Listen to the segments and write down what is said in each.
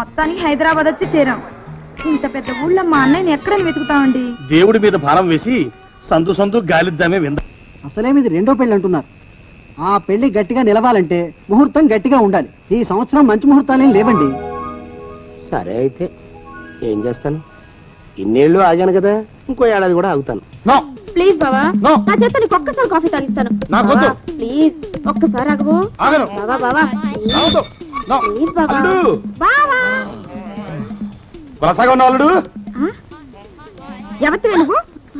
మొత్తానికి హైదరాబాద్ వచ్చి చేరాం. ఇంత పెద్ద ఊళ్ళో మా అన్నయ్యని ఎక్కడ వెతుకుతామండి? దేవుడి మీద భారం వేసి సందు సందు గాలిద్దామే వింద అసలేమి ఇది రెండో పెళ్ళి అంటున్నారు. ఆ పెళ్ళి గట్టిగా నిలవాలంటే ముహూర్తం గట్టిగా ఉండాలి. ఈ సంవత్సరం మంచి ముహూర్తాలేం లేవండి. సరే అయితే ఏం చేస్తాను? ఇన్నేళ్ళు ఆగాను కదా ఇంకో ఏడాది కూడా ఆగుతాను. నో! ప్లీజ్ బావా. నో. నా చేత నీకు ఒక్కసారి కాఫీ తాగిస్తాను. నాకొద్దు. బావా, ప్లీజ్. ఒక్కసారి ఆగవు. ఆగను. బావా బావా. రావద్దు. నో. ప్లీజ్ బావా. అల్లుడు. బావా. కొనసాగా ఉన్న అల్లుడు? ఎవరివి నువ్వు?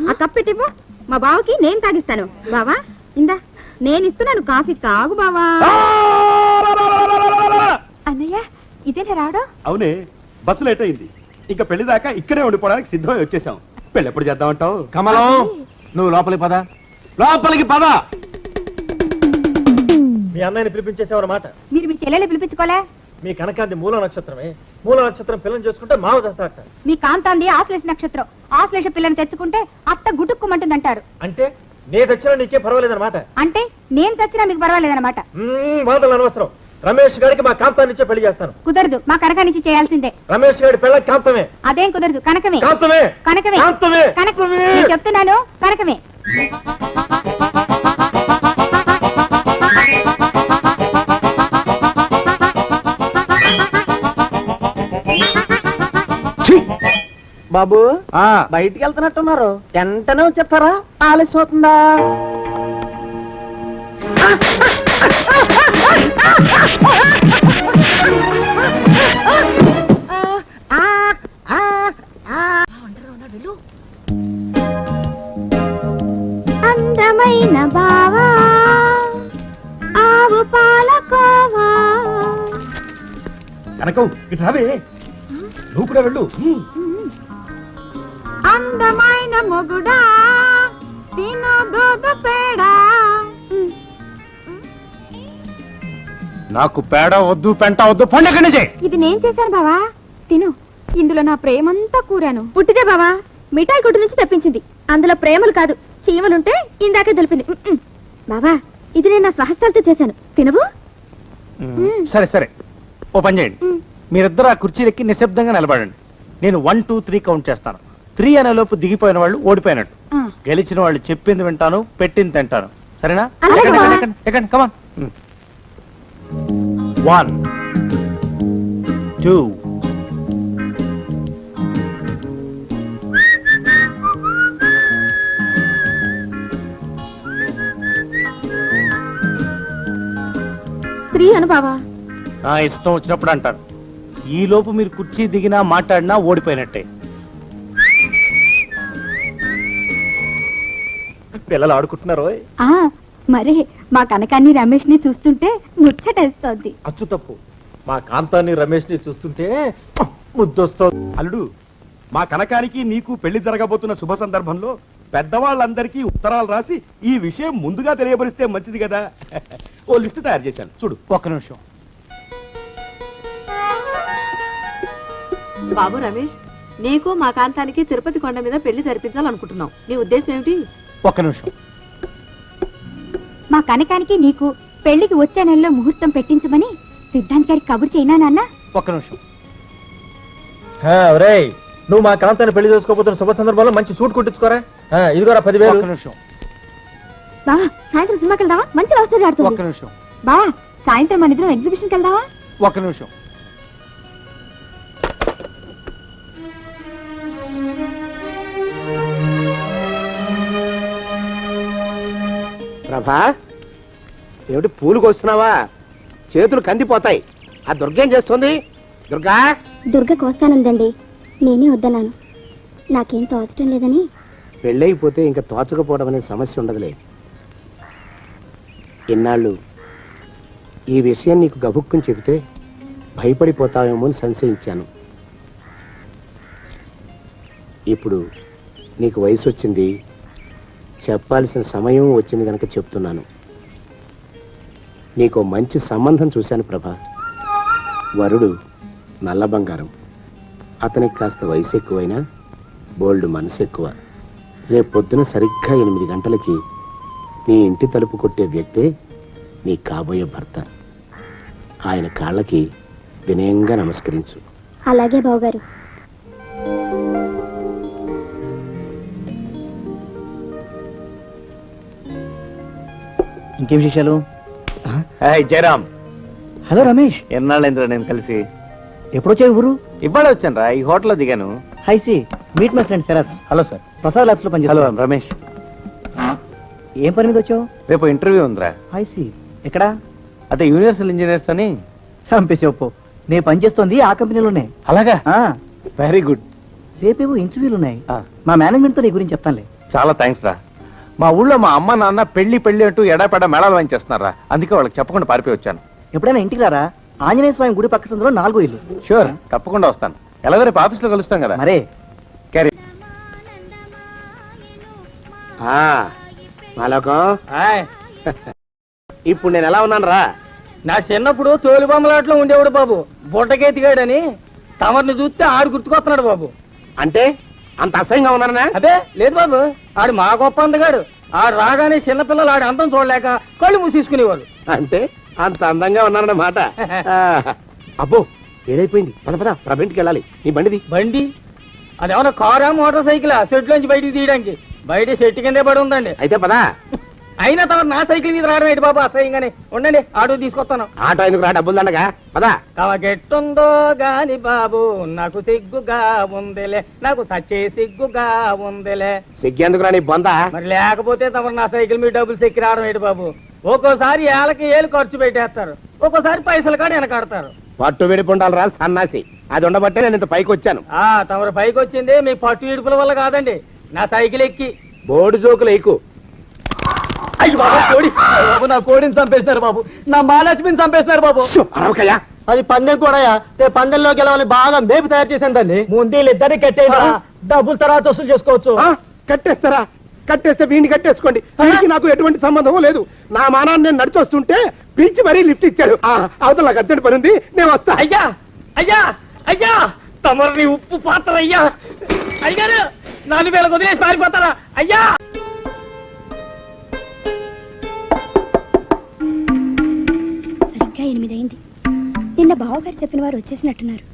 ఆ కప్పెట్టివ్వు మా బావకి నేను తాగిస్తాను. బావా ఇందా. నేను ఇస్తున్నాను కాఫీ. తాగు బావా. ఆ! అన్నయ్య ఇదేనా రావడం? అవునే బస్సు లేట్ అయింది. ఇంకా పెళ్ళి దాకా ఇక్కడే ఉండిపోవడానికి సిద్ధమై వచ్చేసాం పెళ్ళి ఎప్పుడు చేద్దామంటావు? కమలం. నువ్వు లోపలికి పద. లోపలికి పద! మీ అన్నయ్యని పిలిపించేసేవారన్నమాట మీరు మీ చెల్లెలు పిలిపించుకోలే? మీ కనకాంతి మూల నక్షత్రమే. మూల నక్షత్రం పిల్లని చేసుకుంటే మావ చేస్తారట. మీ కాంతాంది ఆశ్లేష నక్షత్రం. ఆశ్లేష పిల్లని తెచ్చుకుంటే అత్త గుటుక్కుమంటుందంటారు. అంటే నే తెచ్చినా నీకే పర్వాలేదన్నమాట. అంటే నేను చచ్చినా మీకు పర్వాలేదన్నమాట. మ్మ్, వాదనలు అనవసరం. రమేష్ గారికి మా కాంతాన్ని ఇచ్చే పెళ్ళి చేస్తాను. కుదరదు మా కనకానిచ్చి చేయాల్సిందే. రమేష్ గారి పెళ్ళ కాంతమే. అదేం కుదరదు కనకమే. కాంతమే. కనకమే. కాంతమే. కనక నేను చెప్తున్నాను కనకమే. బాబు బయటికి వెళ్తున్నట్టున్నారు. వెంటనే వచ్చేస్తారా? ఆలస్యం అవుతుందా? అందమైన బావా ఆవు పాలకోవా. కనకం ఇటు రావే. నాకు పేడ వద్దు పెంట వద్దు పండుగ నుంచి ఇది నేను చేశాను బావా. తిను. ఇందులో నా ప్రేమంతా కూరాను. పుట్టిదే బావా. మిఠాయి కొట్టు నుంచి తెప్పించింది. అందులో ప్రేమలు కాదు. చీమలుంటే ఇందాకే తెలిపింది. బావా ఇది నేను నా స్వహస్తాలతో చేశాను. తినవు. సరే సరే. ఓ పని చేయండి. మీరిద్దరు ఆ కుర్చీలెక్కి నిశ్శబ్దంగా నిలబడండి. నేను వన్ టూ త్రీ కౌంట్ చేస్తాను. త్రీ అనే లోపు దిగిపోయిన వాళ్ళు ఓడిపోయినట్టు. గెలిచిన వాళ్ళు చెప్పింది వింటాను పెట్టింది తింటాను. సరేనా? ఎక్కండి కమాన్ వన్ టూ స్త్రీ అను బావా. నా ఇష్టం వచ్చినప్పుడు అంటారు. ఈ లోపు మీరు కుర్చీ దిగినా మాట్లాడినా ఓడిపోయినట్టే. పిల్లలు ఆడుకుంటున్నారు. ఆ మరే. మా కనకాన్ని రమేష్ని చూస్తుంటే ముచ్చటేస్తోంది. అచ్చు తప్పు. మా కాంతాన్ని రమేష్ని చూస్తుంటే ముద్దొస్తుంది. అల్లుడు మా కనకానికి నీకు పెళ్ళి జరగబోతున్న శుభ సందర్భంలో పెద్దవాళ్ళందరికీ ఉత్తరాలు రాసి ఈ విషయం ముందుగా తెలియపరిస్తే మంచిది కదా. ఓ లిస్ట్ తయారు చేశాను. చూడు. ఒక్క నిమిషం. బాబు రమేష్ నీకు మా కాంతానికి తిరుపతి కొండ మీద పెళ్ళి జరిపించాలనుకుంటున్నాం. నీ ఉద్దేశం ఏమిటి? ఒక్క నిమిషం. మా కనకానికి నీకు పెళ్ళికి వచ్చే నెలలో ముహూర్తం పెట్టించమని సిద్ధాంత్ గారికి కబురు చేయనా నాన్న? ఒక్క నిమిషం. ఒరేయ్ నువ్వు మా కాంతాన్ని పెళ్ళి చేసుకోబోతున్న శుభ సందర్భంలో మంచి సూట్ కుట్టించుకోరా? ఆ, ఇదిగోరా పదివేలు. ఒక్క నిమిషం. బావా సాయంత్రం సినిమాకి వెళ్దావా మంచి లవ్ స్టోరీ ఒక్క ఆడుతుంది నిమిషం. బావా సాయంత్రం మన ఇద్దరం ఎగ్జిబిషన్కి వెళ్దావా? ఒక్క నిమిషం. ప్రభా ఏమిటి పూలు కోస్తున్నావా? చేతులు కందిపోతాయి. ఆ దుర్గేం చేస్తుంది? దుర్గా? దుర్గ కోస్తానందండి. నేనే వద్దన్నాను. నాకేం తోచడం లేదని. పెళ్ళైపోతే ఇంకా తోచకపోవడం అనే సమస్య ఉండదులే. ఇన్నాళ్ళు ఈ విషయం నీకు గబుక్కుని చెబితే భయపడిపోతావేమో అని సంశయించాను. ఇప్పుడు నీకు వయసు వచ్చింది. చెప్పాల్సిన సమయం వచ్చింది కనుక చెప్తున్నాను. నీకు మంచి సంబంధం చూశాను ప్రభా. వరుడు నల్ల బంగారం. అతనికి కాస్త వయసు ఎక్కువైనా బోల్డ్ మనసు ఎక్కువ. రేపు పొద్దున సరిగ్గా ఎనిమిది గంటలకి నీ ఇంటి తలుపు కొట్టే వ్యక్తే నీ కాబోయే భర్త. ఆయన కాళ్ళకి వినయంగా నమస్కరించు. అలాగే బావగారు. ఇంకేం విశేషాలు? జయరామ్. హలో రమేష్. ఎన్నాళ్ళైందిరా నేను కలిసి? ఎప్పుడొచ్చావు ఊరు? ఇవాళ వచ్చాను రా ఈ హోటల్లో దిగాను. Hi see meet my friend Sarath. Hello sir. Prasad ల్యాబ్స్లో hello పనిచేస్తాను రమేష్. ఏం పని మీద వచ్చావు? రేపు ఇంటర్వ్యూ ఉందిరా. హై సి ఎక్కడ? అదే యూనివర్సల్ ఇంజనీర్స్ అని. చంపేసి ఒప్పు. నేను పనిచేస్తోంది ఆ కంపెనీలోనే. అలాగా? ఆ, వెరీ గుడ్ రేపేవో ఇంటర్వ్యూలు ఉన్నాయి మా మేనేజ్మెంట్తో నీ గురించి చెప్తానులే. చాలా థ్యాంక్స్ రా. మా ఊళ్ళో మా అమ్మ నాన్న పెళ్ళి పెళ్ళి అంటూ ఎడాపెడ మేళాలు వాయించేస్తున్నారా? అందుకే వాళ్ళకి చెప్పకుండా పారిపోయి వచ్చాను. ఎప్పుడైనా ఇంటికి రారా? ఆంజనేయ స్వామి గుడి పక్క సందులో నాలుగో ఇల్లు. షూర్ తప్పకుండా వస్తాను. ఎలాగో రేపు ఆఫీస్లో కలుస్తాం కదా. మరే. క్యారీ ఆ, మాలోకం. ఇప్పుడు నేను ఎలా ఉన్నాను రా నా చిన్నప్పుడు తోలు బొమ్మలాట్లో ఉండేవాడు బాబు. బుట్టకెత్తిగాడని తమరిని చూస్తే ఆడు గుర్తుకొస్తున్నాడు బాబు. అంటే? అంత అసహ్యంగా ఉన్నానా అదే లేదు బాబు. ఆడు మా గొప్ప అందగాడు. ఆడు రాగానే చిన్నపిల్లలు ఆడి అందం చూడలేక కళ్ళు మూసేసుకునేవాడు అంటే అంత అందంగా ఉన్నానన్నమాట. అబ్బో ఏడైపోయింది. పద పద ప్రభింటికి వెళ్ళాలి. నీ బండిది. బండి? అదేమన్నా కారా మోటార్ సైకిలా? షెడ్ లోంచి బయటికి తీయడానికి. బయట చెట్టు కిందే పడి ఉందండి. అయితే పదా. అయినా తమ నా సైకిల్ మీద రావడం ఏంటి బాబు? అసహ్యంగానే. ఉండండి ఆడు తీసుకొస్తాను. ఆటో ఎందుకు రా? డబ్బులు దండగా. పదా. కవగెట్టుందో గాని బాబు నాకు సిగ్గుగా ఉందిలే. నాకు సచ్చే సిగ్గుగా ఉందిలే. సిగ్గేందుకు రా నీ బొంద? మరి లేకపోతే తమరు నా సైకిల్ మీద డబ్బులు సెక్కి రావడం ఏంటి బాబు? ఒక్కోసారి ఏళ్ళకి ఏళ్ళు ఖర్చు పెట్టేస్తారు. ఒక్కోసారి పైసలు కాడ వెనకాడతారు. పట్టు విడిపుండాలి రా సన్నాసి. అది ఉండబట్టే నేను ఇంత పైకి వచ్చాను. ఆ తమరు పైకి వచ్చింది మీ పట్టు ఇడుపుల వల్ల కాదండి. నా సైకిల్ ఎక్కి. బోర్డు జోకులు ఎక్కువ అయ్యి బాబు కోడి. అయ్య బాబు నా కోడిని చంపేసినారు బాబు. నా మహాలక్ష్మిని చంపేసినారు బాబు. అరవకయ్యా. అది పందెం కూడా రేపు పందెంలో గెలవాలి బాగా మేపు తయారు చేశాను తల్లి. ముందు ఇద్దరిని కట్టేయండి. డబ్బులు తర్వాత వసూలు చేసుకోవచ్చు. కట్టేస్తారా? కట్టేస్తే వీడిని కట్టేసుకోండి. వీడికి నాకు ఎటువంటి సంబంధం లేదు. నా మానాన్ని నేను నడిచొస్తుంటే పిలిచి మరీ లిఫ్ట్ ఇచ్చాడు. అవతల నాకు అర్జెంట్ పని ఉంది. నేను వస్తా. అయ్యా అయ్యా అయ్యా. తమరిని ఉప్పు పాత్ర అయ్యా. అయ్యారు నాలుగు వేలకు వదిలేసి పారిపోతారా? అయ్యా. సరిగ్గా ఎనిమిదైంది. నిన్న బావగారు చెప్పిన వారు వచ్చేసినట్టున్నారు.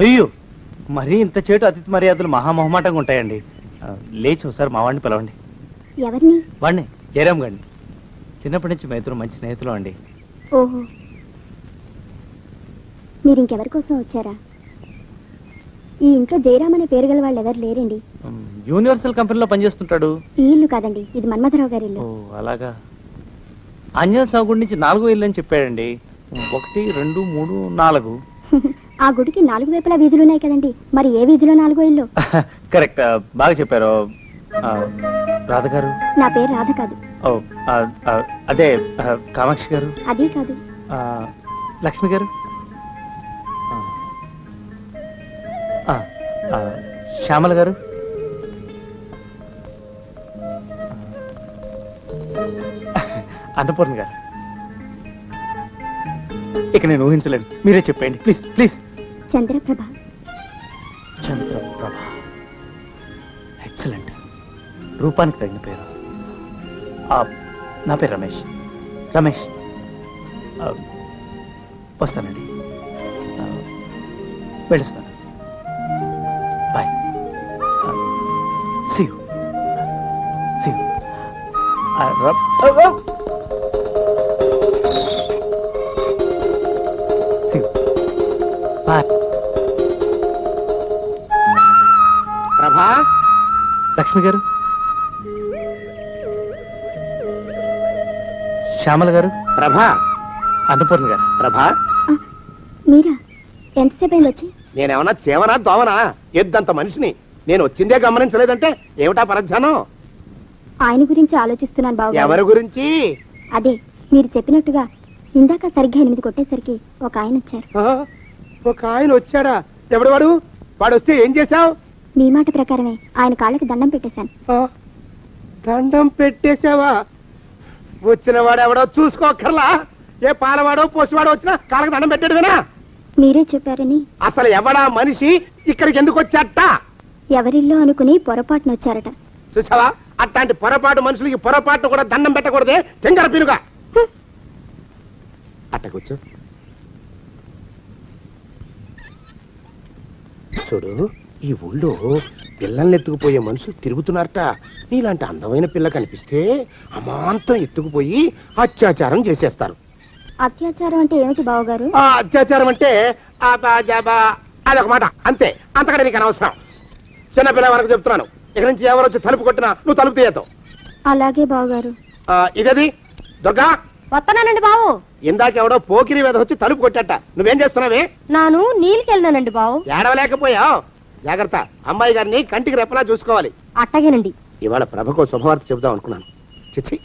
అయ్యో మరీ ఇంత చేటు అతిథి మర్యాదలు మహామహమాటంగా ఉంటాయండి. లేచి ఒకసారి మా వాడిని పిలవండి. ఎవరిని? వాడిని జయరామ్ గారిని. చిన్నప్పటి నుంచి మా ఇద్దరు మంచి స్నేహితులు అండి. ఓహో. మీరు ఇంకెవరి కోసం వచ్చారా? ఈ ఇంట్లో జయరామ్ అనే పేరు గల వాళ్ళు ఎవరు లేరండి యూనివర్సల్ కంపెనీలో పనిచేస్తుంటాడు. ఈ ఇల్లు కాదండి ఇది మన్మథరావు గారి ఓ ఇల్లు అలాగా. ఆంజనేయ స్వామి గుడి నుంచి నాలుగో ఇల్లు అని చెప్పాడండి. ఒకటి రెండు మూడు నాలుగు. ఆ గుడికి నాలుగు వైపులా వీధులు ఉన్నాయి కదండి. మరి ఏ వీధిలో నాలుగో ఇల్లు కరెక్ట్. బాగా చెప్పారు. రాధ గారు నా పేరు రాధ కాదు. అదే కామాక్షి గారు? అదే కాదు. లక్ష్మి గారు? శ్యామల గారు? అన్నపూర్ణ గారు. ఇక నేను ఊహించలేను. మీరే చెప్పండి please please. Chandraprabha. Chandraprabha. Excellent రూపానికి తగిన పేరు. ఆ, నా పేరు రమేష్. రమేష్. వస్తానండి. వెళ్ళొస్తాను. బాయ్ సీ సీ బాయ్ ప్రభా లక్ష్మి గారు? శ్యామల గారు? ప్రభా. అన్నపూర్ణ గారు? ప్రభా. మీరా? ఎంతసేపు అయింది వచ్చి? నేనేమన్నా చేవనా దోవనా? ఎద్దంత మనిషిని నేను వచ్చిందే గమనించలేదంటే ఏమిటా పరధ్యానం? ఆయన గురించి ఆలోచిస్తున్నాను బాబు ఎవరి గురించి? అదే మీరు చెప్పినట్టుగా ఇందాక సరిగ్గా ఎనిమిది కొట్టేసరికి ఒక ఆయన వచ్చారు. ఆ, ఒక ఆయన వచ్చాడా? ఎవడు వాడు? వాడు వస్తే ఏం చేశావు? మీ మాట ప్రకారమే ఆయన కాళ్ళకి దండం పెట్టేశాను. దండం పెట్టేశావా? వచ్చిన వాడెవడో చూసుకోకర్లా? ఏ పాలవాడో పోసివాడో వచ్చినా కాళ్ళకి దండం పెట్టాడువేనా మీరే చెప్పారని. అసలు ఎవడా మనిషి? ఇక్కడికి ఎందుకు వచ్చాట ఎవరిల్లో అనుకుని పొరపాటున వచ్చారట. చూసావా? అట్లాంటి పొరపాటు మనుషులకి పొరపాటు కూడా దండం పెట్టకూడదే. తెంగర పినుగా. అట్ట కూర్చో. చూడు. ఈ ఊళ్ళో పిల్లల్ని ఎత్తుకుపోయే మనుషులు తిరుగుతున్నారట. నీలాంటి అందమైన పిల్ల కనిపిస్తే అమాంతం ఎత్తుకుపోయి అత్యాచారం చేసేస్తారు. అత్యాచారం అంటే ఏమిటి బావగారు? ఆ అత్యాచారం అంటే ఆ బా జా బా అదొక మాట. అంతే. అంతకంటే నీకు అనవసరం. చిన్నపిల్ల వరకు చెప్తున్నాను. ఇక్కడి నుంచి ఎవరు వచ్చి తలుపు కొట్టినా నువ్వు తలుపు తీయతావు అలాగే బావగారు. ఆ, ఇదేది? దుర్గా? వస్తున్నానండి బావు. ఇందాక ఎవడో పోకిరి మీద వచ్చి తలుపు కొట్టట. నువ్వేం చేస్తున్నావే? నాను నీళ్ళకెళ్ళినానండి బావు. ఏడవలేకపోయావు? జాగ్రత్త. అమ్మాయి గారిని కంటికి రెప్పలా చూసుకోవాలి. అట్టగేనండి. ఇవాళ ప్రభకు శుభవార్త చెబుదాం అనుకున్నాను. చిచ్చి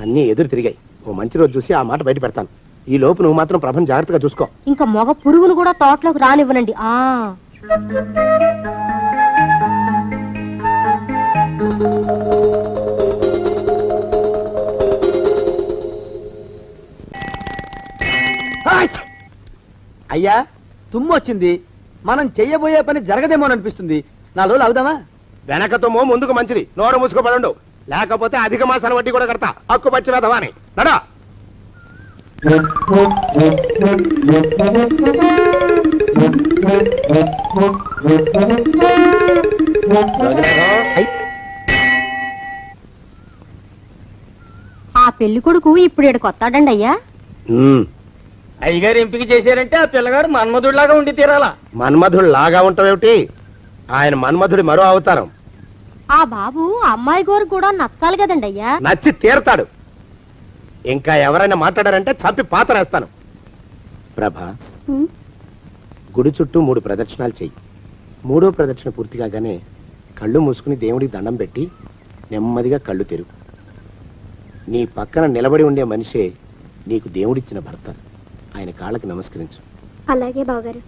అన్నీ ఎదురు తిరిగాయి. ఓ మంచి రోజు చూసి ఆ మాట బయట పెడతాను. ఈ లోపు నువ్వు మాత్రం ప్రభను జాగ్రత్తగా చూసుకో. ఇంకా మొగ పురుగును కూడా తోటలోకి రానివ్వనండి. ఆ! అయ్యా తుమ్ము వచ్చింది మనం చెయ్యబోయే పని జరగదేమో అనిపిస్తుంది. నా రోజులు అవుదామా వెనకతోమో ముందుకు మంచిది. నోరు మూసుకోబడండు. లేకపోతే అధిక మాసాల వడ్డీ కూడా కడతా. హక్కు పచ్చి వెధవాని నడా. ఆ పెళ్ళి కొడుకు ఇప్పుడు ఇక్కడికి వస్తాడండి అయ్యా అయ్యగారు ఎంపిక చేశారంటే ఆ పిల్లగాడు మన్మధుడిలాగా ఉండి తీరాలా? మన్మధుడు లాగా ఉంటావేమిటి? ఆయన మన్మధుడి మరో అవతారం. ఆ బాబు అమ్మాయి గోరు కూడా నచ్చాలి కదండి అయ్యా. నచ్చి తీరతాడు. ఇంకా ఎవరైనా మాట్లాడారంటే చంపి పాతరేస్తాను ప్రభ ఉమ్, గుడి చుట్టూ మూడు ప్రదక్షిణాలు చెయ్యి. మూడో ప్రదక్షిణ పూర్తి కాగానే కళ్ళు మూసుకుని దేవుడికి దండం పెట్టి నెమ్మదిగా కళ్ళు తెరుగు నీ పక్కన నిలబడి ఉండే మనిషే నీకు దేవుడిచ్చిన భర్త. ఆయన కాళ్ళకి నమస్కరించు. అలాగే బావగారు.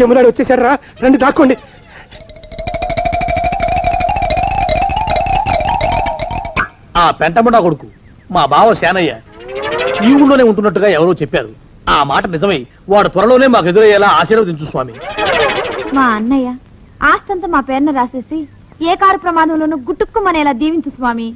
యమునాడు వచ్చేసాడు రా రండి దాక్కోండి. ఆ పెంటముడా కొడుకు మా బావ శానయ్య ఈ ఊళ్ళోనే ఉంటున్నట్టుగా ఎవరో చెప్పారు. ఆ మాట నిజమై. వాడు త్వరలోనే మాకు ఎదురయ్యేలా ఆశీర్వదించు స్వామి. మా అన్నయ్య ఆస్తంతా మా పేరున రాసేసి ఏ కారు ప్రమాదంలోనూ గుట్టుక్కుమనేలా దీవించు స్వామి.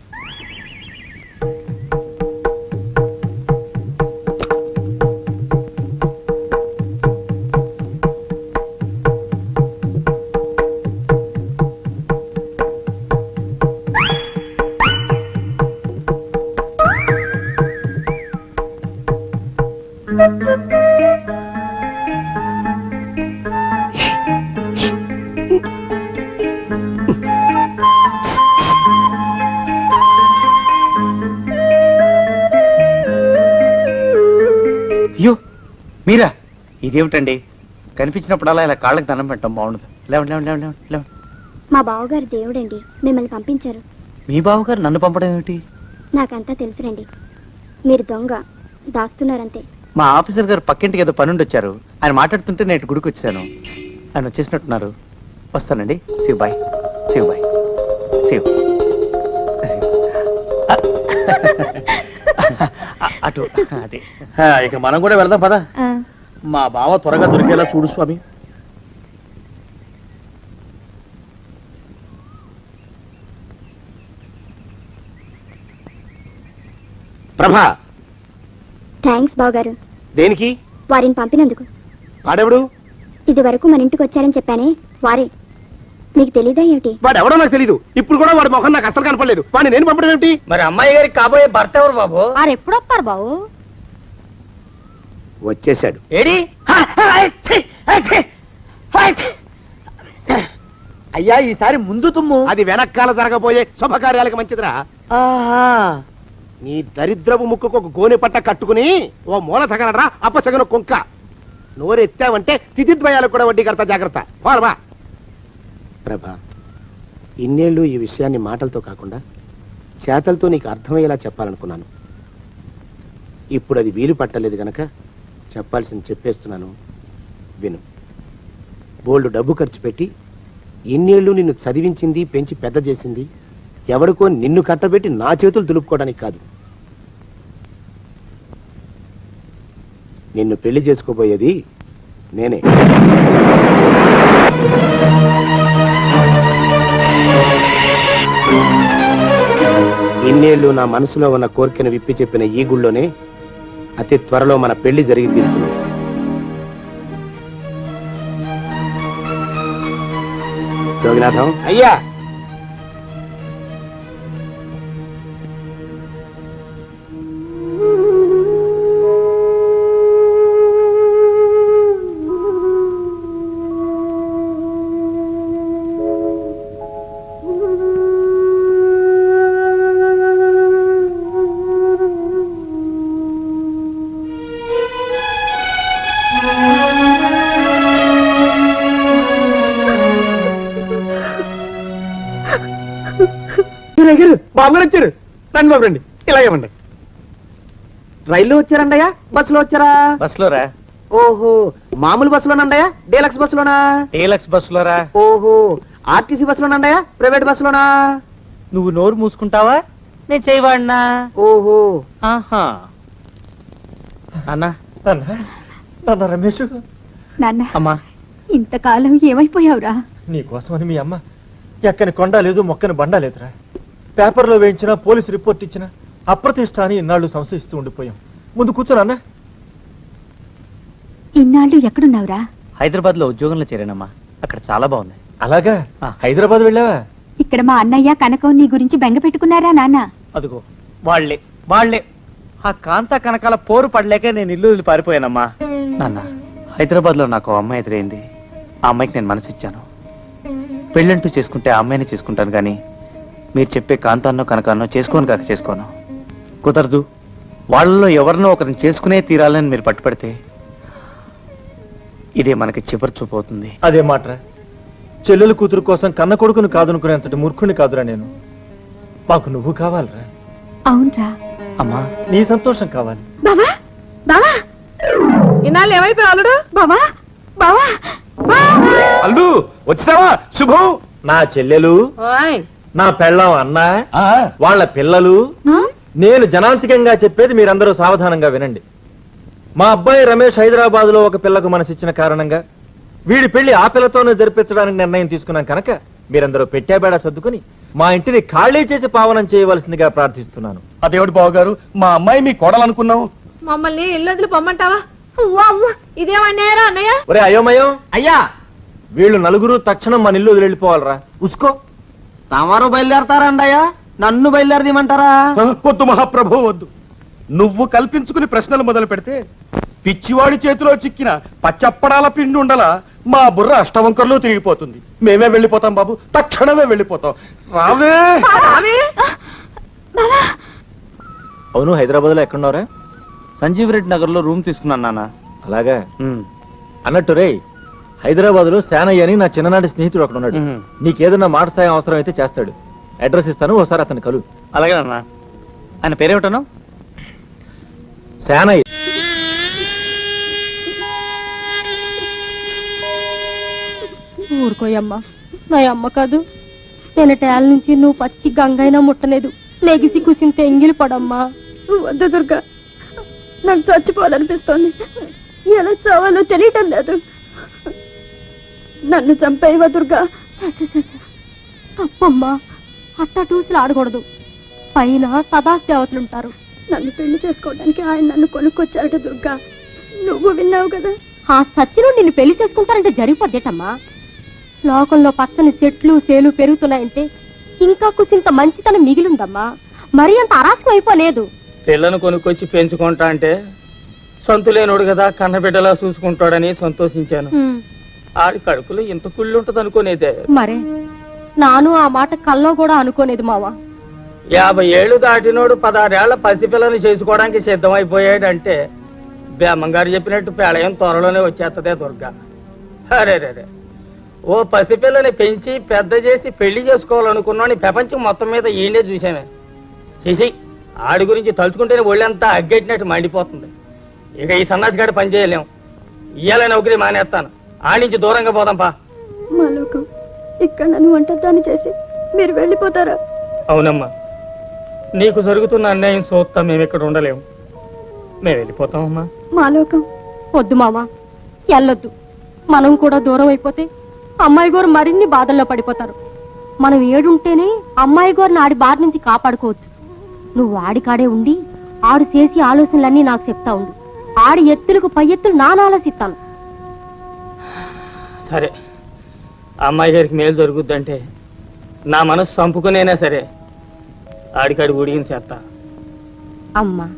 అయ్యో మీరా? ఇదేమిటండి? కనిపించినప్పుడల్లా ఇలా కాళ్ళకి దండం పెట్టడం బాగుండదు. లేవండి లేవండి లేవండి లేవండి, లేవండి. మా బావగారు దేవుడండి. మిమ్మల్ని పంపించారు. మీ బావగారు నన్ను పంపడం ఏమిటి? నాకంతా తెలుసురండి. మీరు దొంగ దాస్తున్నారంతే. మా ఆఫీసర్ గారు పక్కింటికి ఏదో పనుండి వచ్చారు ఆయన మాట్లాడుతుంటే నేను గుడికి వచ్చాను. ఆయన వచ్చేసినట్టున్నారు. వస్తానండి. శివ్ బాయ్ శివ్ బాయ్ శివ్ అటు అదే. ఇక మనం కూడా వెళ్దాం పదా. మా బావ త్వరగా దొరికేలా చూడు స్వామి. ప్రభా. థ్యాంక్స్ బావగారు. దేనికి? వారిని పంపినందుకు. వాడెవడు? ఇది వరకు మన ఇంటికి వచ్చారని చెప్పానే వారే మీకు తెలీదా ఏమిటి? వాడు ఎవడో నాకు తెలీదు. ఇప్పుడు కూడా వాడి మొహం నాకు అసలు కనపడలేదు. వాడిని నేను పంపడం ఏమిటి? మరి అమ్మాయి గారికి కాబోయే భర్త ఎవరు బాబు? వారు ఎప్పుడు వస్తారు బావు వచ్చేసాడు ఏడి? అయ్యా ఈసారి ముందు తుమ్ము. అది వెనకాల జరగబోయే శుభకార్యాలకు మంచిదిరా. ఆహా. నీ దరిద్రపు ముక్కుకు ఒక గోనె పట్ట కట్టుకుని ఓ మూల తగలరా అప్పచగన కుంక. నోరు ఎత్తావంటే తిథిద్వయాలకు కూడా వడ్డీ కడతా జాగ్రత్త. పోలవా ప్రభా ఇన్నేళ్ళు ఈ విషయాన్ని మాటలతో కాకుండా చేతలతో నీకు అర్థమయ్యేలా చెప్పాలనుకున్నాను. ఇప్పుడు అది వీలు పట్టలేదు గనక చెప్పాల్సింది చెప్పేస్తున్నాను విను. బోల్డ్ డబ్బు ఖర్చు పెట్టి ఇన్నేళ్ళు నిన్ను చదివించింది పెంచి పెద్ద చేసింది ఎవరికో నిన్ను కట్టబెట్టి నా చేతులు దులుపుకోవడానికి కాదు. నిన్ను పెళ్ళి చేసుకోబోయేది నేనే. ఇన్నేళ్ళు నా మనసులో ఉన్న కోరికను విప్పి చెప్పిన ఈ గుళ్ళోనే అతి త్వరలో మన పెళ్ళి జరిగి తీరుతుంది. జోగినాథం? అయ్యా! బాబు గారు వచ్చారు. రండి బాబు రండి. ఇలాగేమండి రైల్లో వచ్చారండయ్యా బస్సులో వచ్చారా? బస్సులో రా ఓహో మామూలు బస్సులోనండయ్యా డీలక్స్ బస్సులోనా? డీలక్స్ బస్సులో రా ఓహో ఆర్టీసీ బస్సులోనండయ్యా ప్రైవేట్ బస్సులోనా? నువ్వు నోరు మూసుకుంటావా? నేను చేయవాడినా? ఓహో. ఆహా. అన్నా. నాన్న రమేష్. నాన్న. అమ్మా. ఇంతకాలం ఏమైపోయావురా? నీ కోసమని మీ అమ్మ. ఎక్కని కొండ లేదు మొక్కని బండ లేదురా. పేపర్లో వేయించిన పోలీసు రిపోర్ట్ ఇచ్చిన అప్రతిష్ట అని ఇన్నాళ్ళు సంశయిస్తూ ఉండిపోయాం. ముందు కూర్చోనన్న ఇన్నాళ్ళు ఎక్కడున్నావురా? హైదరాబాద్లో ఉద్యోగంలో చేరానమ్మా. అక్కడ చాలా బాగుంది. అలాగా? ఆ. హైదరాబాద్ వెళ్ళావా? ఇక్కడ మా అన్నయ్య కనకం నీ గురించి బెంగ పెట్టుకున్నారా నాన్న? అదిగో వాళ్ళే వాళ్ళే ఆ కాంత కనకాల పోరు పడలేక నేను ఇల్లు వదిలి పారిపోయానమ్మా. నాన్న హైదరాబాద్లో నాకు అమ్మాయి ఎదురైంది. ఆ అమ్మాయికి నేను మనసిచ్చాను. పెళ్ళంటూ చేసుకుంటే ఆ అమ్మాయిని చేసుకుంటాను కానీ మీరు చెప్పే కాంతాన్నో కనకాన్నో చేసుకోను కాక చేసుకోను. కుదరదు. వాళ్ళలో ఎవరినో ఒకరిని చేసుకునే తీరాలని మీరు పట్టుపడితే ఇదే మనకి చివరి చూపు అవుతుంది. అదే మాట్రా. చెల్లెలు కూతురు కోసం కన్న కొడుకును కాదనుకునేంతటి మూర్ఖుని కాదురా నేను. మాకు నువ్వు కావాలిరా. అవునరా. అమ్మా. నీ సంతోషం కావాలి. బావా బావా. ఇన్నాళ్ళు ఏమైపోయి అల్లుడు? బావా బావా అల్లు వచ్చావా శుభం. నా చెల్లెలు. ఓయ్ నా పెళ్ళాం అన్న వాళ్ళ పిల్లలు నేను జనాంతికంగా చెప్పేది మీరందరూ సావధానంగా వినండి. మా అబ్బాయి రమేష్ హైదరాబాద్లో ఒక పిల్లకు మనసిచ్చిన కారణంగా వీడి పెళ్ళి ఆ పిల్లతోనే జరిపించడానికి నిర్ణయం తీసుకున్నాం కనుక మీరందరూ పెట్టాబేడా సర్దుకుని మా ఇంటిని ఖాళీ చేసి పావనం చేయవలసిందిగా ప్రార్థిస్తున్నాను. అదేమిటి బావగారు? మా అమ్మాయి మీ కోడలనుకున్నాం మమ్మల్ని ఇల్లు వదిలి పొమ్మంటావా? ఇదేమన్నారా అన్నయ్య? ఒరే అయోమయం. అయ్యా! వీళ్ళు నలుగురు తక్షణం మన ఇల్లు వదిలి వెళ్ళిపోవాలరా. ఉసుకో. తమరు బయలుదేరతారండయ్యా? నన్ను బయలుదేరదీమంటారా వద్దు మహాప్రభు వద్దు. నువ్వు కల్పించుకుని ప్రశ్నలు మొదలు పెడితే పిచ్చివాడి చేతిలో చిక్కిన పచ్చప్పడాల పిండి ఉండలా మా బుర్ర అష్టవంకర్లో తిరిగిపోతుంది. మేమే వెళ్ళిపోతాం బాబు. తక్షణమే వెళ్ళిపోతాం. రావే! అవును హైదరాబాద్లో ఎక్కడున్నారా సంజీవ్ రెడ్డి నగర్లో రూమ్ తీసుకున్నాను నాన్న. అలాగా? అన్నట్టు రే హైదరాబాద్లో శానయ్య అని నా చిన్ననాటి స్నేహితుడు ఒకడు ఉన్నాడు. నీకేదన్నా మాట సాయం అవసరం అయితే చేస్తాడు. అడ్రస్ ఇస్తాను ఒకసారి అతను కలు. అలాగే నాన్న. ఆయన పేరేమిటను శానయ్య. ఊరుకోయమ్మా నా అమ్మ కాదు. నేను టేల నుంచి నువ్వు పచ్చి గంగైనా ముట్టలేదు. నెగిసి కుసింత ఎంగిలి పడమ్మా. వద్దు దుర్గా. నాకు చచ్చిపోవాలనిపిస్తోంది. ఎలా చావాలో తెలియటం లేదు. నన్ను చంపేవా దుర్గా? తప్పమ్మా అట్టా టూసులు ఆడకూడదు. పైన తదాస్ దేవతలుంటారు నన్ను పెళ్ళి చేసుకోవడానికి ఆయన నన్ను కొనుక్కొచ్చారట దుర్గా. నువ్వు విన్నావు కదా? ఆ సచ్చిను నిన్ను పెళ్ళి చేసుకుంటారంటే జరిగిపోద్దేటమ్మా? లోకంలో పచ్చని చెట్లు సేలు పెరుగుతున్నాయంటే ఇంకా కుసింత మంచితనం మిగిలిందమ్మా. మరి అంత అరాచకం అయిపోలేదు పిల్లను కొనుక్కొచ్చి పెంచుకుంటా అంటే సంతులేనోడు కదా కన్నబిడ్డలా చూసుకుంటాడని సంతోషించాను. హ్మ్, ఆడి కడుపులో ఇంత కుళ్ళు ఉంటది అనుకోనేదే. మరే నాను ఆ మాట కల్లో కూడా అనుకోలేదు మావా? యాభై ఏళ్ళు దాటినోడు పదహారేళ్ళ పసిపిల్లని చేసుకోవడానికి సిద్ధమైపోయాడంటే బేమంగారు చెప్పినట్టు పేళయం త్వరలోనే వచ్చేస్తదే దుర్గా. అరే రే రే. ఓ పసిపిల్లని పెంచి పెద్ద చేసి పెళ్ళి చేసుకోవాలనుకున్నాను ప్రపంచం మొత్తం మీద ఈయనే చూసామే శశి ఆడి గురించి తలుచుకుంటేనే ఒళ్ళంతా అగ్గెట్టినట్టు మండిపోతుంది. ఇక ఈ సన్నాసి గడి పని చేయలేం. ఇయ్యాల నౌకరీ మానేస్తాను ఆడి నుంచి దూరంగా పోదాం పా మా లోకం ఇక్కడ నన్ను ఒంటరిదాన్ని చేసి మీరు వెళ్ళిపోతారా? అవునమ్మా. నీకు జరుగుతున్న అన్యాయం చూస్తా మేము ఇక్కడ ఉండలేము. మేము వెళ్ళిపోతామమ్మా. మా లోకం వద్దు మామ ఎల్లొద్దు. మనం కూడా దూరం అయిపోతే అమ్మాయి గారు మరిన్ని బాధల్లో పడిపోతారు. మనం ఏడుంటేనే అమ్మాయి గారిని ఆడి బారి నుంచి కాపాడుకోవచ్చు. నువ్వు ఆడికాడే ఉండి ఆడు చేసి ఆలోచనలన్నీ నాకు చెప్తా ఉండు. ఆడి ఎత్తులకు పై ఎత్తులు నాన్న ఆలోచిస్తాను సరే. అమ్మాయి గారికి మేలు జరుగుద్దంటే నా మనసు చంపుకునేనా సరే? ఆడికాడి ఉడిగిన చేస్తా. అమ్మా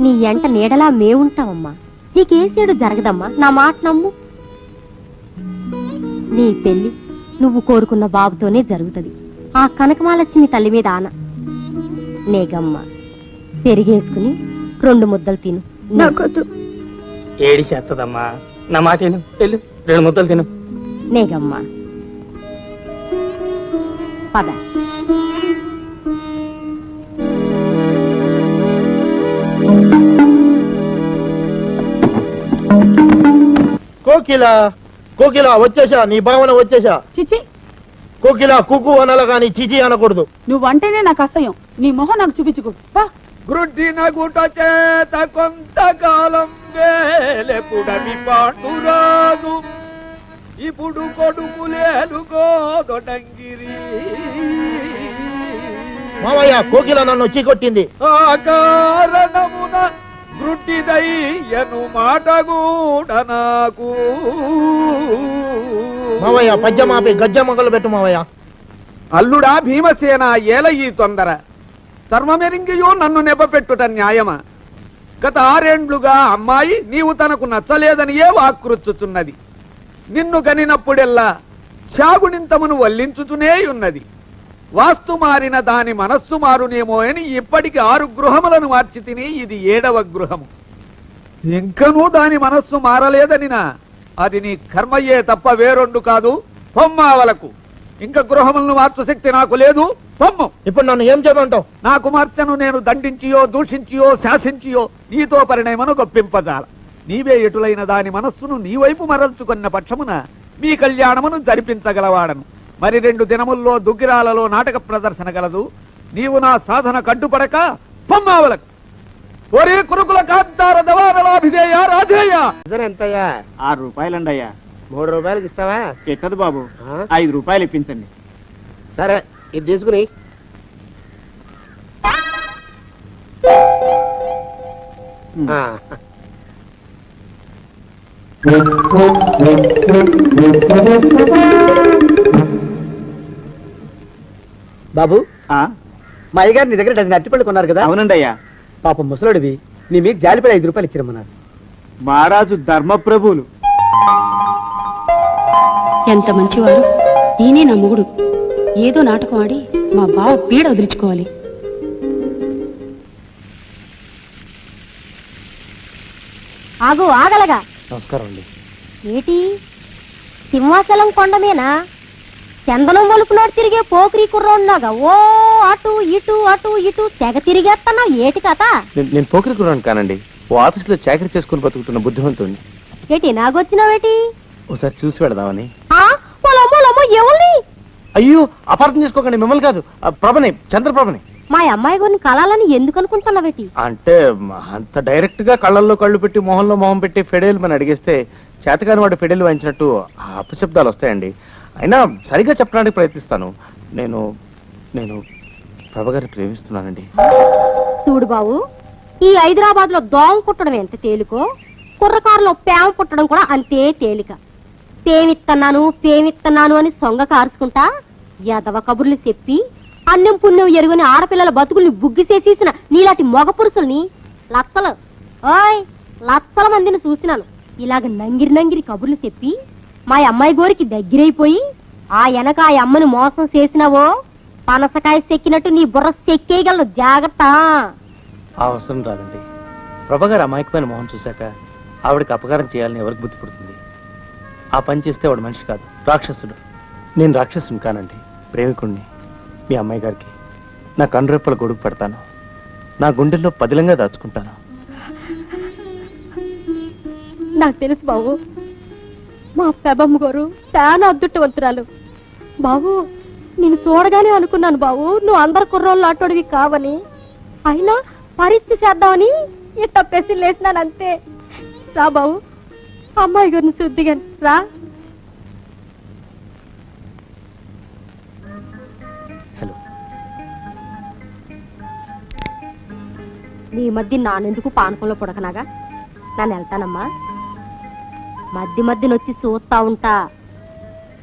నీ ఎంట నీడలా మేవుంటావమ్మా. నీకేసేడు జరగదమ్మా? నా మాట నమ్ము. నీ పెళ్ళి నువ్వు కోరుకున్న బాబుతోనే జరుగుతుంది. ఆ కనకమాలచ్చి తల్లి మీద ఆన. నేగమ్మ పెరిగేసుకుని రెండు ముద్దలు తిను. నాకొద్దు. ఏడి చేస్తదమ్మా నా మాట విను. వెళ్ళు రెండు ముద్దలు తిను. నేగమ్మ పద. కోకిల కోకిల వచ్చేసా నీ భావన వచ్చేసా? చిచి. కోకిల కుకు అనాల గాని చిచి అనకూడదు. నువ్వంటేనే నాకు అసహ్యం. నీ మొహం నాకు చూపించుకో. పా. గ్రుడ్డిన గుట చేత కొంతకాలం వేలెపుడమి పాండురాజు ఇప్పుడు కొడుకులేనుకోదొడంగిరి మామయ్య కోకిల నన్ను చీకొట్టింది. ఆ కారణమున గ్రుడ్డిదయ్యను మాట కూడా నాకు. మామయ్య పద్యమాపి గజ్జ మొగలు పెట్టు మామయ్య అల్లుడా భీమసేన ఏల ఈ తొందర. సర్వమెరింగియో నన్ను నెపపెట్టుట న్యాయమా? గత ఆరేండ్లుగా అమ్మాయి నీవు తనకు నచ్చలేదనియే వాక్రుచ్చుచున్నది నిన్ను గనినప్పుడెల్లా శాగునింతమును వల్లించుచునే ఉన్నది. వాస్తు మారిన దాని మనస్సు మారునేమో అని ఇప్పటికి ఆరు గృహములను మార్చి తిని ఇది ఏడవ గృహము. ఇంకనూ దాని మనస్సు మారలేదనినా అది నీ కర్మయ్యే తప్ప వేరొండు కాదు పొమ్మావలకు. ఇంకా గృహములను మార్చు శక్తి నాకు లేదు పొమ్ము. ఇప్పుడు నన్ను ఏం చేయమంటావు? నా కుమార్తెను నేను దండించియో దూషించియో శాసించియో నీతో పరిణయమను గొప్పింపజాల. నీవే ఎటులైన దాని మనస్సును నీ వైపు మరల్చుకున్న పక్షమున మీ కళ్యాణమును జరిపించగలవాడను. మరి రెండు దినముల్లో దుగ్గిరాలలో నాటక ప్రదర్శన గలదు. నీవు నా సాధన కడ్డుపడక పొమ్మావలకు. ఒరే కురుకుల కాంతార దవారలాభిధేయ రాధేయ ఎంతయ్యా? ఆరు రూపాయలండి అయ్యా మూడు రూపాయలకి ఇస్తావా? ఎక్కదు బాబు? ఐదు రూపాయలు ఇప్పించండి. సరే ఇది తీసుకుని. ఆ, బాబు మా అయ్యగారు నీ దగ్గర డజన్ అట్టిపళ్ళు కొన్నారు కదా. అవునండి అయ్యా. పాప ముసలుడివి నీ మీకు జాలిపడి ఐదు రూపాయలు ఇచ్చిరమ్మన్నారు. మహారాజు ధర్మప్రభువులు ఎంత మంచివారు. ఈయనే నా మొగుడు. ఏదో నాటకం ఆడి మా బావ పీడ వదిలించుకోవాలి. ఆగు ఆగలగా. నమస్కారం అండి. ఏటి? సింహాచలం కొండమేనా? చందనం మలుపునాడు తిరిగే పోకిరి కుర్రోన్నాగా ఓ అటు ఇటు అటు ఇటు తెగ తిరిగేస్తున్నావు ఏటి కథ? నేను- నేను పోకిరి కుర్రాను కానండి. ఓ ఆఫీసులో చాకరీ చేసుకుని బతుకుతున్న బుద్ధిమంతుని ఏటి నాగొచ్చినావేటి ఒకసారి చూసి పెడదామని ఆ? పొలమ్మో లమ్మో ఎవరిని అయ్యో అపార్థం చేసుకోకండి మిమ్మల్ని కాదు. ఆ ప్రభని చంద్రప్రభని. మా అమ్మాయి గారిని కలాలని ఎందుకు అనుకుంటున్నావేటి అంటే అంత డైరెక్ట్గా కళ్ళల్లో కళ్ళు పెట్టి మొహంలో మొహం పెట్టి ఫెడేలు అని అడిగేస్తే చేతకాని వాడు ఫెడేలు వాయించినట్టు అపశబ్దాలు వస్తాయండి. అయినా సరిగా చెప్పడానికి ప్రయత్నిస్తాను. నేను నేను ప్రభ గారిని ప్రేమిస్తున్నానండి. చూడు బావు ఈ హైదరాబాద్లో దోమ పుట్టడం ఎంత తేలికో కుర్రకారులో పేమ పుట్టడం కూడా అంతే తేలిక. పేమిత్తన్నాను పేమిత్తన్నాను అని సొంగ కారుచుకుంటా యదవ కబుర్లు చెప్పి అన్నం పుణ్యం ఎరుగుని ఆడపిల్లల బతుకుల్ని బుగ్గిసేసేసిన నీలాంటి మగ పురుషుల్ని లత్తలు. ఓయ్ లత్తల మందిని చూసినాను. ఇలాగ నంగిరి నంగిరి కబుర్లు చెప్పి మా అమ్మాయి గోరికి దగ్గరైపోయి ఆ వెనక ఆ అమ్మని మోసం చేసినావో? పనసకాయ సెక్కినట్టు నీ బుర్ర సెక్కేయగలను జాగ్రత్త. అవసరం రాదండి. ప్రభగారు అమాయకమైన మొహం చూశాక ఆవిడకి అపకారం చేయాలని ఎవరికి బుద్ధి పుడుతుంది? ఆ పని చేస్తే వాడు మనిషి కాదు రాక్షసుడు. నేను రాక్షసుని కానండి ప్రేమికుణ్ణి. మీ అమ్మాయి గారికి. నా కనురెప్పల గొడుగు పెడతాను. నా గుండెల్లో పదిలంగా దాచుకుంటాను. నాకు తెలుసు బాబు. మా పెబమ్మ గారు చాలా అద్దుట్టవంతురాలు బాబు నేను చూడగానే అనుకున్నాను బాబు నువ్వు అందరు కుర్రోళ్ళు ఆటోడివి కావని. అయినా పరీక్ష చేద్దామని ఇట్ట పెసిల్ అంతే. రా బాబు అమ్మాయి గారిని శుద్ధిగా రా. నీ మధ్య నానెందుకు పానకంలో పుడకనాగా? నన్ను వెళ్తానమ్మా. మధ్య మధ్యనొచ్చి చూస్తా ఉంటా.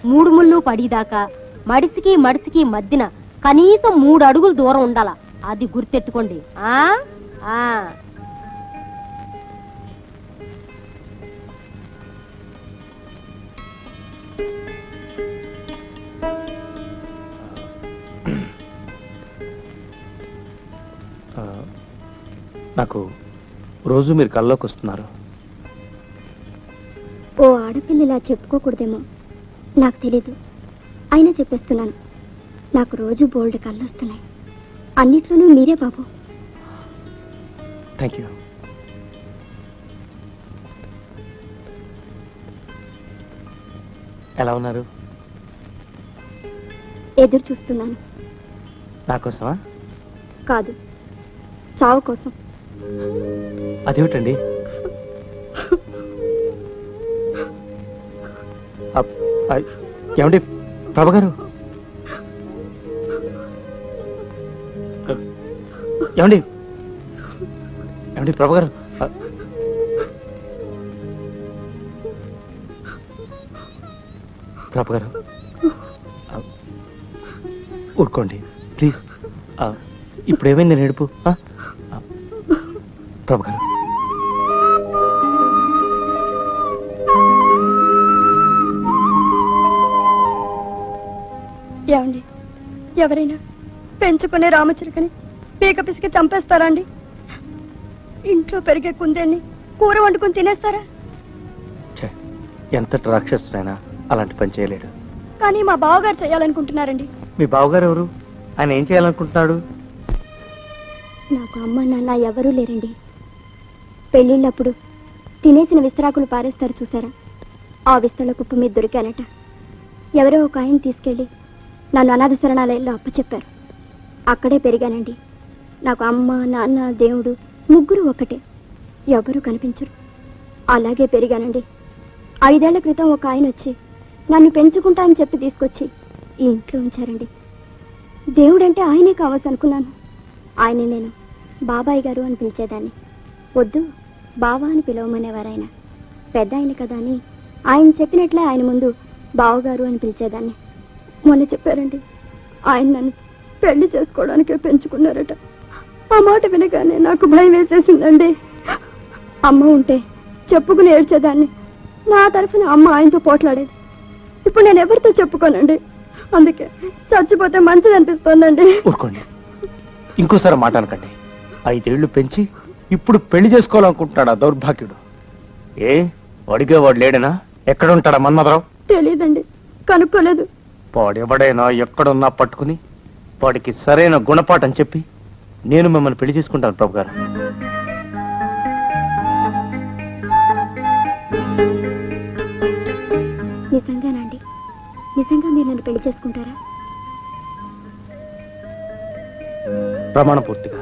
మూడు ముళ్ళు పడిదాకా మడిసికి మడిసికి మధ్యన కనీసం మూడు అడుగులు దూరం ఉండాల? అది గుర్తెట్టుకోండి. ఆ? ఆ, నాకు రోజు మీరు కల్లోకి వస్తున్నారు. ఓ ఆడపిల్ల ఇలా చెప్పుకోకూడదేమో. నాకు తెలీదు. అయినా చెప్పేస్తున్నాను. నాకు రోజు బోల్డ్ కళ్ళు వస్తున్నాయి అన్నిట్లోనూ మీరే బాబు. థ్యాంక్ యూ ఎలా ఉన్నారు? ఎదురు చూస్తున్నాను. నా కోసమా? కాదు. చావు కోసం. అదేమిటండి? ఏమండి? ప్రభగారు? ఏమండి? ఏమండి ప్రభగారు? ప్రభగారు? ఊరుకోండి. ప్లీజ్. ఆ, నేడుపు ప్రభ గారు. ఏమండి? ఎవరైనా పెంచుకునే రామచిలుకని పీక పిసికి చంపేస్తారా అండి? ఇంట్లో పెరిగే కుందేల్ని కూర వండుకొని తినేస్తారా? ఎంత రాక్షసుడైనా అలాంటి పని చేయలేడు. కానీ మా బావగారు చేయాలనుకుంటున్నారండి. మీ బావగారు ఎవరు? ఆయన ఏం చేయాలనుకుంటున్నాడు? నాకు అమ్మ నాన్న ఎవరూ లేరండి. పెళ్ళిళ్ళప్పుడు తినేసిన విస్తరాకులు పారేస్తారు చూసారా? ఆ విస్తల కుప్ప మీద దొరికానట. ఎవరో ఒక ఆయన తీసుకెళ్ళి నన్ను అనాథ శరణాలయంలో అప్పచెప్పారు. అక్కడే పెరిగానండి. నాకు అమ్మ నాన్న దేవుడు ముగ్గురు ఒకటే ఎవరు కనిపించరు. అలాగే పెరిగానండి. ఐదేళ్ళ క్రితం ఒక ఆయన వచ్చి నన్ను పెంచుకుంటా అని చెప్పి తీసుకొచ్చి ఈ ఇంట్లో ఉంచారండి. దేవుడంటే ఆయనే కావచ్చు అనుకున్నాను. ఆయన నేను. బాబాయ్ గారు అని పిలిచేదాన్ని. వద్దు. బావా అని పిలవమనేవారాయన. పెద్ద ఆయన కదా అని ఆయన చెప్పినట్లే ఆయన ముందు బావగారు అని పిలిచేదాన్ని. మొన్న చెప్పారండి ఆయన నన్ను పెళ్ళి చేసుకోవడానికే పెంచుకున్నారట. ఆ మాట వినగానే నాకు భయం వేసేసిందండి. అమ్మ ఉంటే చెప్పుకుని ఏడ్చేదాన్ని. నా తరఫున అమ్మ ఆయనతో పోట్లాడేది. ఇప్పుడు నేను ఎవరితో చెప్పుకోనండి? అందుకే చచ్చిపోతే మంచిది అనిపిస్తోందండి ఊరుకోండి. ఇంకోసారి మాట అనకండి ఐదేళ్ళు పెంచి ఇప్పుడు పెళ్ళి చేసుకోవాలనుకుంటున్నాడు ఆ దౌర్భాగ్యుడు? ఏ? అడిగేవాడు లేడనా? ఎక్కడ ఉంటాడా మన్మధరావు? తెలియదండి కనుక్కోలేదు. వాడెవడైనా ఎక్కడున్నా పట్టుకుని వాడికి సరైన గుణపాఠం చెప్పి నేను మిమ్మల్ని పెళ్ళి చేసుకుంటాను ప్రభు గారు నిజంగానండి నిజంగా మీరు నన్ను పెళ్ళి చేసుకుంటారా? ప్రమాణ పూర్తిగా